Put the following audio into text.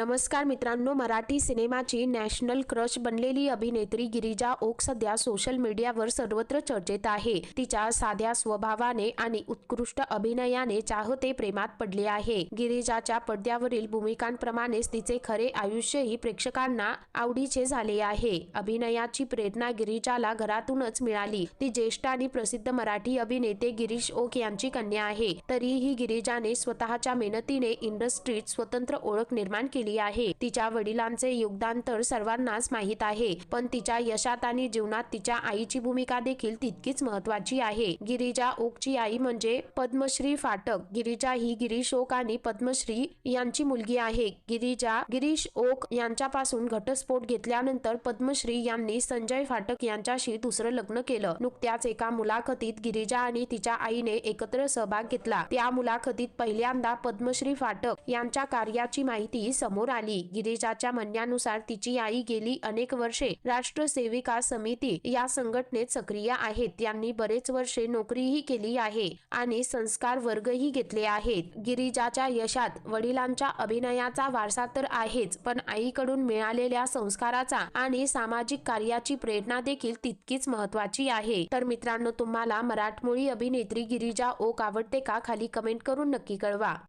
नमस्कार मित्रांनो मराठी सिनेमाची नॅशनल क्रश बनलेली अभिनेत्री गिरिजा ओक सध्या सोशल मीडियावर सर्वत्र चर्चेत आहे. तिच्या साध्या स्वभावाने आणि उत्कृष्ट अभिनयाने चाहते प्रेमात पडले आहे. गिरिजाच्या पडद्यावरील भूमिकांप्रमाणेच तिचे खरे आयुष्यही प्रेक्षकांना आवडीचे झाले आहे. अभिनयाची प्रेरणा गिरिजाला घरातूनच मिळाली. ती ज्येष्ठ आणि प्रसिद्ध मराठी अभिनेते गिरीश ओक यांची कन्या आहे. तरीही गिरिजाने स्वतःच्या मेहनतीने इंडस्ट्रीत स्वतंत्र ओळख निर्माण केली आहे. तिच्या वडिलांचे योगदान तर सर्वांनाच माहीत आहे पण तिच्या यशात आणि जीवनात तिच्या आईची भूमिका देखील तितकीच महत्वाची आहे. गिरिजा ओकची आई म्हणजे पद्मश्री फाटक. गिरिजा ही गिरीश ओक आणि पद्मश्री यांची मुलगी आहे. गिरिजा गिरीश ओक यांच्यापासून घटस्फोट घेतल्यानंतर पद्मश्री यांनी संजय फाटक यांच्याशी दुसरं लग्न केलं. नुकत्याच एका मुलाखतीत गिरिजा आणि तिच्या आईने एकत्र सहभाग घेतला. त्या मुलाखतीत पहिल्यांदा पद्मश्री फाटक यांच्या कार्याची माहिती समोर समोर आली. गिरिजाच्या म्हणण्यानुसार तिची आई गेली अनेक वर्षे. राष्ट्र सेविका समिती या संघटनेत सक्रिय आहेत. त्यांनी बरेच वर्षे नोकरीही केली आहे आणि संस्कार वर्गही घेतले आहेत. गिरिजाच्या यशात वडिलांच्या अभिनयाचा वारसा तर आहेच पण आईकडून मिळालेल्या संस्काराचा आणि सामाजिक कार्याची प्रेरणा देखील तितकीच महत्वाची आहे. तर मित्रांनो तुम्हाला मराठमोळी अभिनेत्री गिरिजा ओक आवडते का? खाली कमेंट करून नक्की कळवा.